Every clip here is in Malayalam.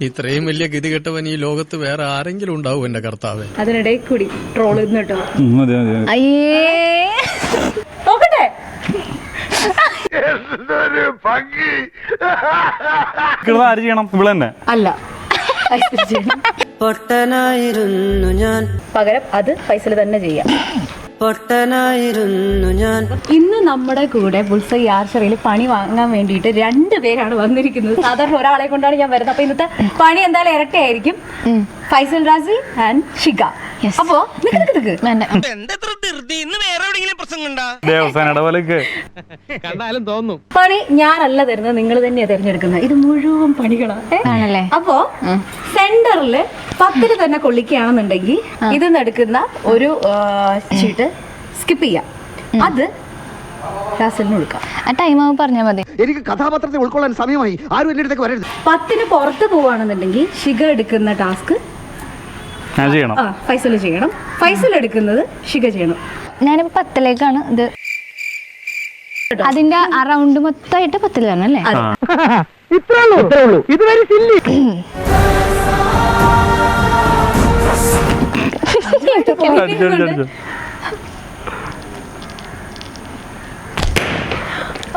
ഇത്രയും വലിയ ഗതി കെട്ടവൻ ഈ ലോകത്ത് വേറെ ആരെങ്കിലും ഉണ്ടാവും എന്റെ കർത്താവ്. അതിനിടയിൽ കൂടി ട്രോൾ കേട്ടോ. അയ്യേ. നോക്കട്ടെ. ഇക്കിളത് ആര് ചെയ്യണം? ഇവിടെ തന്നെ. അല്ല. പൊട്ടനായിരുന്നു ഞാൻ പകരം അത് ഫൈസൽ തന്നെ ചെയ്യാം. പൊട്ടനായിരുന്നു ഞാൻ. ഇന്ന് നമ്മുടെ കൂടെ ബുൾസൈ ആർച്ചറിയിൽ പണി വാങ്ങാൻ വേണ്ടിയിട്ട് രണ്ടുപേരാണ് വന്നിരിക്കുന്നത്. സാധാരണ ഒരാളെ കൊണ്ടാണ് ഞാൻ വരുന്നത്. അപ്പൊ ഇന്നത്തെ പണി എന്തായാലും ഇരട്ടയായിരിക്കും. ഫൈസൽ റാസി ആൻഡ് ഷിക അപ്പോ കണ്ടാലും തോന്നും. പണി ഞാനല്ല തരുന്നത് നിങ്ങൾ തന്നെയാ തിരഞ്ഞെടുക്കുന്നത്. ഇത് മുഴുവൻ പണികളാണ് അപ്പോ സെന്ററിൽ പത്തിൽ തന്നെ കൊള്ളിക്കുകയാണെന്നുണ്ടെങ്കിൽ ഇത് നടക്കുന്ന ഒരു ചീട്ട് സ്കിപ്പ് ചെയ്യാം. അത് എനിക്ക് കഥാപാത്രത്തെ ഉൾക്കൊള്ളാൻ സമയമായി. ആരും എന്റെ അടുത്തേക്ക് വരരുത്. പത്തിന് പുറത്ത് പോവാണെന്നുണ്ടെങ്കിൽ ഷിഗ എടുക്കുന്ന ടാസ്ക് ഞാൻ ചെയ്യണം. ആ ഫൈസൽ ചെയ്യണം. ഫൈസൽ എടുക്കുന്നത് ഷിക ചെയ്യണം. ഞാനിപ്പോ പത്തിലേക്കാണ്. ഇത് അതിന്റെ ആ റൗണ്ട് മൊത്തമായിട്ട് പത്തിലാണ് അല്ലേ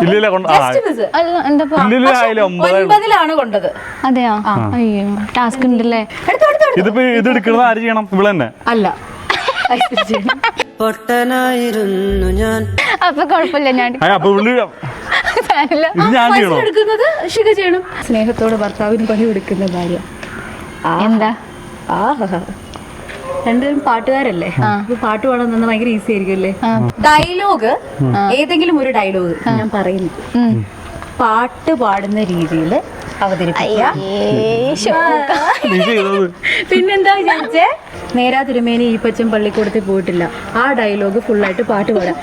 ഒമ്പതിലാണ് കൊണ്ട് ആ Just miss. അല്ല എന്താ ഒൻപതിലാണ് കൊണ്ടത്. അതെയോ? അയ്യോ ടാസ്ക് ഉണ്ടല്ലേ. ഇതിപ്പോ ഇത് എടുക്കുന്നത് ആര് ചെയ്യണം? ഇവിടെ തന്നെ അല്ല. പൊട്ടനായിരുന്നു ഞാൻ. അപ്പൊ കുഴപ്പമില്ല ഞാൻ അപ്പൊ ഞാൻ ചെയ്യണോ? എടുക്കുന്നത് ശിഖ ചെയ്യണം. സ്നേഹത്തോടെ ഭർത്താവിന് പണി കൊടുക്കുന്ന ഭാര്യ. എന്താ? ആഹാ. രണ്ടുപേരും പാട്ടുകാരല്ലേ? പാട്ട് പാടാൻ തന്നെ ഭയങ്കര ഈസി ആയിരിക്കും അല്ലേ? ഡയലോഗ് ഏതെങ്കിലും ഒരു ഡയലോഗ് ഞാൻ പറയുന്നു. പാട്ട് പാടുന്ന രീതിയിൽ പിന്നെന്താ വിചാരിച്ചേ? നേരാ തിരുമേനി ഈ പച്ചൻ പള്ളിക്കൂടത്തിൽ പോയിട്ടില്ല. ആ ഡയലോഗ് ഫുള്ളായിട്ട് പാട്ട് പാടാം.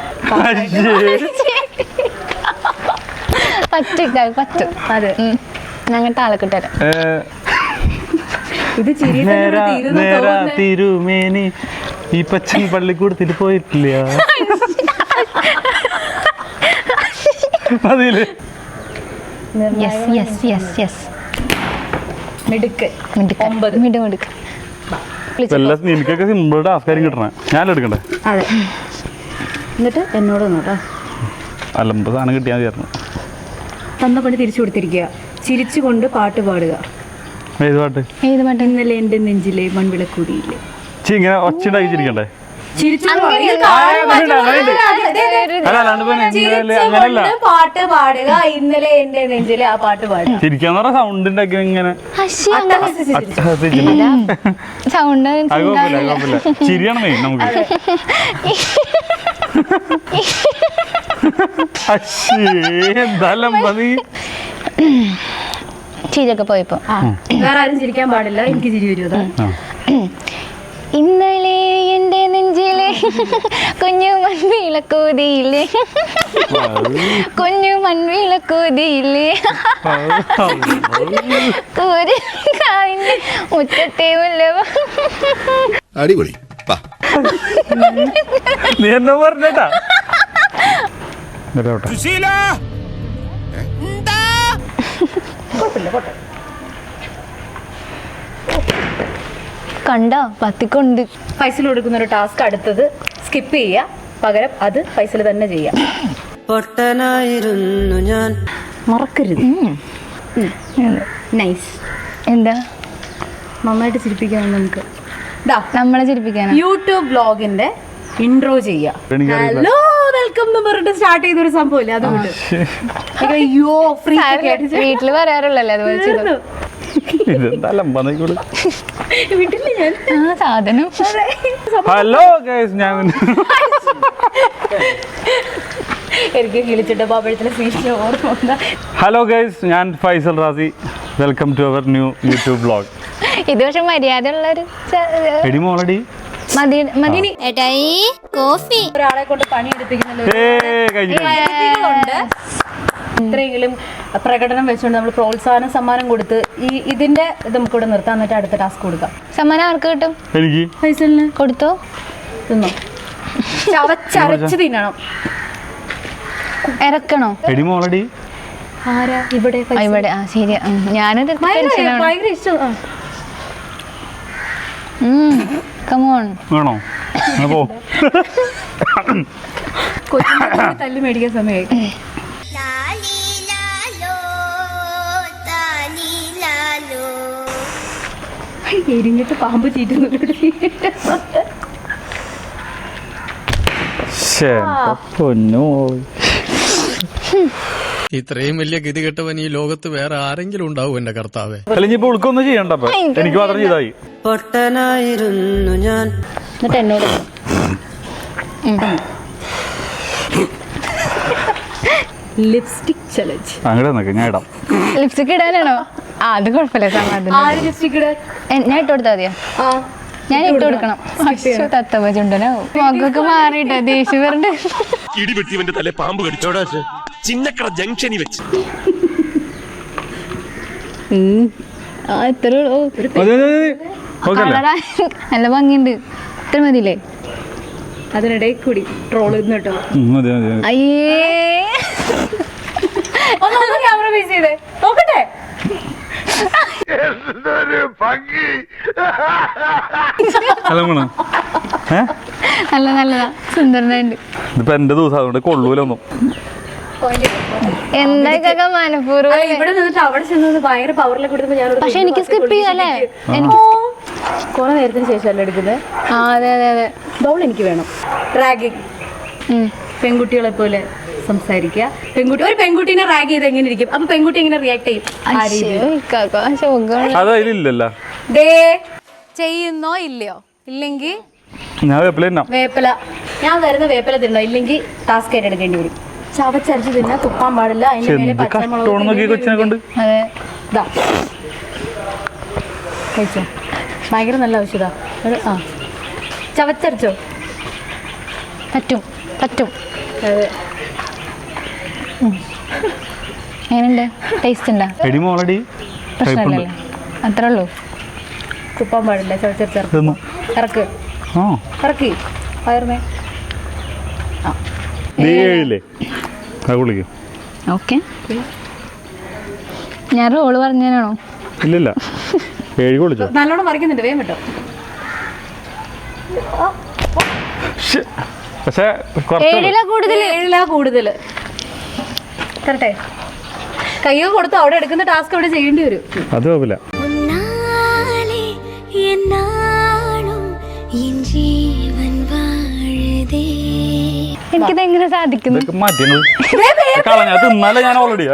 പറ്റിക്ക പറ്റും അതെ. ഉം. ആളെ കിട്ടാൻ ഇത് ചിരി. തിരുമേനി ഈ പച്ചൻ പള്ളിക്കൂടത്തിൽ പോയിട്ടില്ല. അതിൽ യെസ് യെസ് യെസ് യെസ് മിടുക്ക്. ഒമ്പത്. മിടു മിടുക്ക്. എനിക്കൊക്കെ സിമ്പിൾ ആസ്കാരം കിട്ടണേ. ഞാൻ എടുക്കണ്ടേ? അതെ. എന്നിട്ട് എന്നോട് നോട്ടോ അലമ്പ് സാധനം കിട്ടിയാൽ മതിയായിരുന്നു തന്ന പണി തിരിച്ചു കൊടുത്തിരിക്കുക. ചിരിച്ചുകൊണ്ട് പാട്ട് പാടുക. ഏത് പാട്ട്? ഏത് പാട്ട്? ഇന്നലെ എന്റെ നെഞ്ചിലെ മൺവിളക്കൂടിയില്ലേ ചി ഇങ്ങനെ ഒച്ച ഉണ്ടാക്കി ചിരിക്കണ്ടേ? അങ്ങനല്ല പാട്ട് പാടുക. ഇന്നലെ എന്റെ നെഞ്ചിലെ ആ പാട്ട് പാടുക ചിരിക്കാന്ന് പറഞ്ഞ സൗണ്ട് ഉണ്ടാക്കി ഇങ്ങനെ. സൗണ്ട് ചിരിയാണ് മെയിൻ നമുക്ക്. ചിരിയൊക്കെ പോയപ്പോ. വേറെ ആരും ചിരിക്കാൻ പാടില്ല. എനിക്ക് ചിരി വരുമോ ഇന്നലെ കുഞ്ഞു മൺവിളക്കൂതിയില്ലേ കുഞ്ഞു മൺവിളക്കൂതിയില്ലേ കൂരി കാവിന്റെ മുറ്റത്തെ മുല്ലവ അടിപൊളി. വാ. നീ എന്നാ പറഞ്ഞേട്ടാ. കൊട്ടില്ല സുശീല! കണ്ടോ പത്തിക്കൊണ്ട്. ഫൈസൽ കൊടുക്കുന്ന ഒരു ടാസ്ക് അടുത്തത് സ്കിപ്പ് ചെയ്യുക പകരം അത് ഫൈസൽ തന്നെ ചെയ്യാം. പൊട്ടനായിരുന്നു ഞാൻ. മറക്കരുത്. നൈസ് എന്താ? നന്നായിട്ട് ചിരിപ്പിക്കാം നമുക്ക്. ദാ നമ്മളെ ചിരിപ്പിക്കാൻ യൂട്യൂബ് ബ്ലോഗിന്റെ ഇൻട്രോ ചെയ്യാം. ഹലോ വെൽക്കം എന്ന് പറഞ്ഞിട്ട് സ്റ്റാർട്ട് ചെയ്ത ഒരു സംഭവം ഇല്ല? അതുകൊണ്ട് അയ്യോ ഫ്രീ വീട്ടിൽ പറയാറുള്ളല്ലേ അതുപോലെ സാധനം. ഹലോ ഗൈസ് ഞാൻ എനിക്ക് സീറ്റ് ഓർമ്മ ഹലോ ഗൈസ് ഞാൻ Faisal Razi. Welcome to our new YouTube blog ഇത് പക്ഷെ മര്യാദ ഉള്ളൊരു എടി മോളടി. മതി മതി. ഏട്ടായി കോഫി. ഒരാളെ കൊണ്ട് പണി എടുപ്പിക്കുന്നുണ്ട് ഇത്രയെങ്കിലും പ്രകടനം വെച്ചുകൊണ്ട് നമ്മൾ പ്രോത്സാഹന സമ്മാനം കൊടുത്ത് ഈ ഇതിന്റെ ഇത് നമുക്ക് ഇവിടെ നിർത്താൻ എന്നിട്ട് അടുത്ത ടാസ്ക് കൊടുക്കാം. സമ്മാനം ആർക്ക് കിട്ടും? എനിക്ക്. ഫൈസലിന്? കൊടുത്തോ? തിന്നോ? ചവച്ചരച്ച് തിന്നണം. ഇറക്കണോ മോളടി. ആരാ? ഇവിടെ ഇവിടെ. ആ ശരിയാ ഉം. ഞാനൊരു ഭയങ്കര ഇഷ്ടം. കമോൺ വേണോ? പോ. കൊച്ചിനെ കൂടി തല്ലി മേടിക്കാൻ സമയമായി എരിഞ്ഞിട്ട് പാമ്പ് ചീറ്റുന്നുണ്ട്. ഇത്രയും വലിയ ഗതി കെട്ടവൻ ഈ ലോകത്ത് വേറെ ആരെങ്കിലും ഉണ്ടാവും എന്റെ കർത്താവേ. അല്ലെങ്കിൽ ഇപ്പൊ ഉൾക്കൊന്നും ചെയ്യണ്ട എനിക്ക് മാത്രം ചെയ്തായി. പൊട്ടനായിരുന്നു ഞാൻ. എന്നിട്ട് എന്നോട്? Lipstick challenge. അങ്ങനെ ഞാൻ ഇടാം. ലിപ്സ്റ്റിക് ഇടാനാണോ? ആ അത് കുഴപ്പമില്ല സമാധാനം. ഞാൻ ഇട്ട് കൊടുത്താൽ മതിയോ? ആ ഞാൻ ഇട്ട് കൊടുക്കണം. തത്തമ്മ ചുണ്ടനോ മാറിയിട്ടാ ദേഷ്യം വരണ്ട്. ഇടിവെട്ടിവന്റെ തല പാമ്പ് കടിച്ചോടാ ചിന്നക്കട ജംഗ്ഷനിൽ വെച്ച്. നല്ല ഭംഗിയുണ്ട്. ഇത്ര മതിയില്ലേ? അതിനിടയിൽ കൂടി ട്രോൾ കേട്ടോ. അയ്യേ. ഒന്ന് ക്യാമറ ഫേസ് ചെയ്തേ. വേണോ ഏ? നല്ല നല്ലതാ. സുന്ദരനുണ്ട് ഇതിപ്പോ എന്റെ ദിവസം അതുകൊണ്ട് കൊള്ളൂലൊന്നും മനഃപൂർവം? ഇവിടെ നിന്നിട്ട് അവിടെ ചെന്ന് ഭയങ്കര പവറിലൊക്കെ കൊടുത്തപ്പോ ഞാൻ പക്ഷെ എനിക്ക് സ്കിപ്പ് ചെയ്യാല്ലേ എനിക്ക് കുറെ നേരത്തിന് ശേഷമല്ല എടുക്കുന്നത് ആ അതെ അതെ അതെ. ബൗൾ എനിക്ക് വേണം. റാഗിങ്. പെൺകുട്ടികളെ പോലെ. സംസാരിക്കുക. പെൺകുട്ടി ഒരു പെൺകുട്ടീനെ റാഗ് ചെയ്ത് എങ്ങനെ ഇരിക്കും? അപ്പൊ പെൺകുട്ടി എങ്ങനെ റിയാക്ട് ചെയ്യും. ദേ. ചെയ്യുന്നോ ഇല്ലയോ? ഇല്ലെങ്കിൽ ഞാൻ വേപ്പില വേപ്പില. ഞാൻ വരുന്ന വേപ്പില തിന്നോ? ഇല്ലെങ്കിൽ ടാസ്ക് ആയിട്ട് എടുക്കേണ്ടി വരും. ചവച്ചരച്ച് തിന്നാ തുപ്പാൻ പാടില്ല. അതിന്റെ മേലെ പച്ചമുളക് നോക്കി കൊച്ചിനെ കൊണ്ട്. അതെ. ദാ. കഴിച്ചോ? ഭയങ്കര നല്ല ഔഷധ. ഒരു ആ. ചവച്ചരച്ചോ? പറ്റും പറ്റും. അതെ. എങ്ങനെയുണ്ട്? ടേസ്റ്റ് ഉണ്ടോ? എടി മോളടി പ്രശ്നമില്ലല്ലോ. അത്രേ ഉള്ളൂ. തുപ്പാൻ പാടില്ല തിന്നു ഇറക്ക്. ഓ ഇറക്കി. വയറുന്നേ ഓക്കെ. ഞാൻ റോൾ പറഞ്ഞാണോ ഇല്ലില്ല. ഏഴ് കുളിച്ചോ നല്ലോണം മറിക്കുന്നുണ്ട് വേഗം കേട്ടോ. പക്ഷെ കുറച്ച് ഏഴില കൂടുതൽ ഏഴിലാ കൂടുതൽ തരട്ടെ. കയ്യോ കൊടുത്ത് അവിടെ എടുക്കുന്ന ടാസ്ക് അവിടെ ചെയ്യേണ്ടി വരും. അത് കുഴപ്പമില്ല. എനിക്കിത് എങ്ങനെ സാധിക്കുന്നു? അത് ഞാൻ ഓൾറെഡി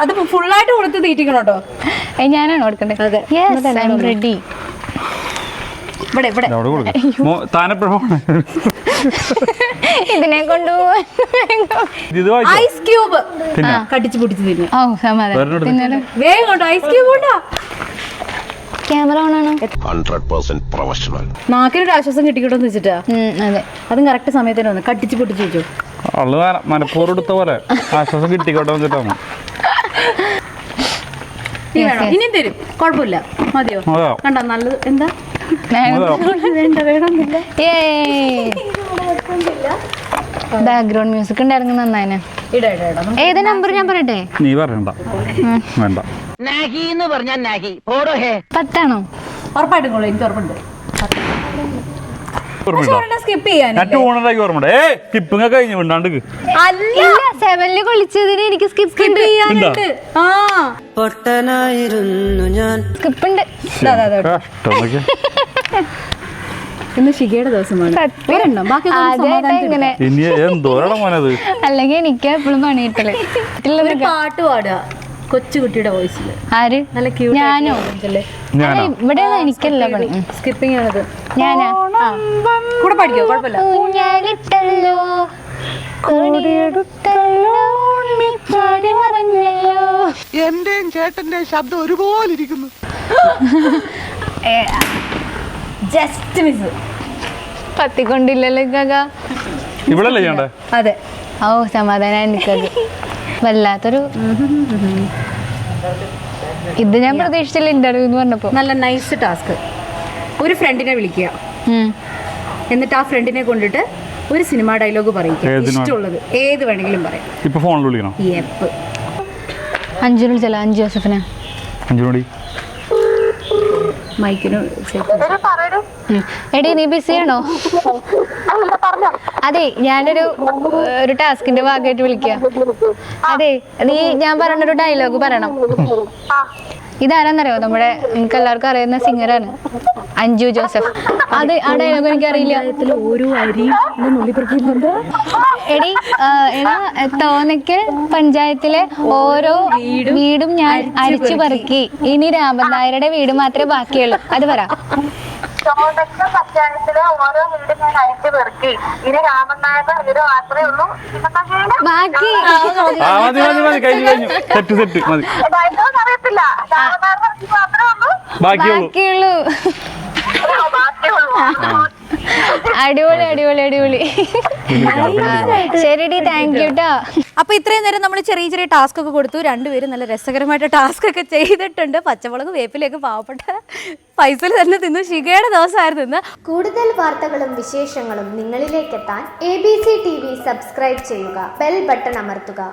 അത് ഫുള്ളായിട്ട് കൊടുത്ത് തീറ്റിക്കണം ഞാനാണ് കൊടുക്കേണ്ടത് ഇവിടെ ഇവിടെ. താനെ ഇതിനെ കൊണ്ട് ഐസ് ക്യൂബ് കടിച്ചു പൊടിച്ച് തിന്നു. ഓ സമാധാനം ഒരെണ്ണം തിന്നാലോ വേഗം കൊണ്ടോ ഐസ് ക്യൂബ് ഉണ്ടോ? ക്യാമറ ഓൺ ആണോ? Hundred percent professional. നാക്കിനൊരു ആശ്വാസം വെച്ചിട്ടാ. ഉം, അതെ. അതും കറക്റ്റ് സമയത്തിന് വന്നു. കട്ടിച്ച് പൊട്ടിച്ച് വെച്ചു. എടുത്ത പോലെ ആശ്വാസം കിട്ടിക്കോട്ടെ വെച്ചിട്ടാണ്. ഇനി തരും. കുഴപ്പമില്ല. മതിയോ? കണ്ടോ? നല്ലത്. എന്താ? വേണ്ട വേണമെന്നില്ല. ബാക്ക്ഗ്രൗണ്ട് മ്യൂസിക് ഉണ്ടായിരുന്നു നന്നായിന്. ഏത് നമ്പർ ഞാൻ പറയട്ടെ? നീ പറയണ്ട. വേണ്ട. പത്താണോ? ഉറപ്പായിട്ടും ഉറപ്പുണ്ട്. ഏ സ്കിപ്പിങ് കഴിഞ്ഞു വിണ്ടാണ്ട് അല്ല. കൊളിച്ചതിന് എനിക്ക് സ്കിപ്പ് സ്കിപ്പ് ചെയ്യാനുണ്ട്. ആ. പൊട്ടനായിരുന്നു ഞാൻ. സ്കിപ്പ് ഉണ്ട്. ഇന്ന് ഷികയുടെ ദിവസമാണ്. അല്ലെങ്കിൽ എനിക്ക് എപ്പോഴും പണി കിട്ടൽ പാട്ട് പാടുക. കൊച്ചുകുട്ടിയുടെ വോയിസിൽ ആര്? നല്ല ക്യൂട്ട് ഞാനോ? ഇവിടെയാണ് എനിക്കല്ല പണി. സ്കിപ്പിംഗ് ആണത്. ഞാനാ. കൂടെ പഠിക്കോ? കുഴപ്പമില്ല. ഊഞ്ഞാലിട്ടല്ലോ. എന്റെയും ചേട്ടന്റെയും ശബ്ദം ഒരുപോലെ ഇരിക്കുന്നു ജസ്റ്റ് മിസ് പത്തിക്കൊണ്ടില്ലല്ലോ കാക്ക ഇവിടെയല്ലേ ചെയ്യണ്ടേ? അതെ. ഓ സമാധാനം എനിക്കത് വല്ലാത്തൊരു ഇത് ഞാൻ പ്രതീക്ഷിച്ചില്ല ഇന്റർവ്യൂ എന്ന് പറഞ്ഞപ്പോ. നല്ല നൈസ് ടാസ്ക് ഒരു ഫ്രണ്ടിനെ വിളിക്കുക. എന്നിട്ട് ആ ഫ്രണ്ടിനെ കൊണ്ടിട്ട് ഒരു സിനിമ ഡയലോഗ് പറയും ഏത് ഇഷ്ടമുള്ളത്. ഏത് വേണമെങ്കിലും പറയാം. ഇപ്പൊ ഫോണിൽ വിളിക്കണം? അഞ്ചു വിളിച്ചല്ലോ അഞ്ചു ജോസഫിനെ. അഞ്ചു മൈക്കിന്. എടി നീ ബിസിയാണോ അതെ ഞാനൊരു ഒരു ടാസ്കിന്റെ ഭാഗമായിട്ട് വിളിക്കാം. അതെ നീ ഞാൻ പറഞ്ഞൊരു ഡയലോഗ് പറയണം. ഇതാരാന്നറിയോ? നമ്മുടെ നമുക്ക് എല്ലാവർക്കും അറിയുന്ന സിംഗറാണ്. അഞ്ജു ജോസഫ്. അത് ആ ഡയലോഗ് എനിക്കറിയില്ല. എടി എടാ തോന്നയ്ക്കൽ പഞ്ചായത്തിലെ ഓരോ വീടും ഞാൻ അരിച്ചു പെറുക്കി. ഇനി രാമൻ നായരുടെ വീട് മാത്രമേ ബാക്കിയുള്ളൂ. അത് പറ. പഞ്ചായത്തിലെ ഓരോ വീട് ഞാൻ അരിച്ചു പെറുക്കി. ഇനി രാമനായക വീട് മാത്രമേ ഉള്ളൂ. ബാക്കി. ഉള്ളൂ. ബാക്കിയുള്ളൂ. അടിപൊളി അടിപൊളി അടിപൊളി. ശരിടി താങ്ക് യു ട്ടോ. അപ്പൊ ഇത്രയും നേരം നമ്മൾ ചെറിയ ചെറിയ ടാസ്ക് ഒക്കെ കൊടുത്തു. രണ്ടുപേരും നല്ല രസകരമായിട്ട് ടാസ്ക് ഒക്കെ ചെയ്തിട്ടുണ്ട്. പച്ചമുളക് വേപ്പിലേക്ക് പാവപ്പെട്ട പൈസയിൽ തന്നെ തിന്നു. ശിഖയുടെ ദിവസമായിരുന്നു ഇന്ന്. കൂടുതൽ വാർത്തകളും വിശേഷങ്ങളും നിങ്ങളിലേക്കെത്താൻ A B C T V subscribe ചെയ്യുക. ബെൽ ബട്ടൺ അമർത്തുക.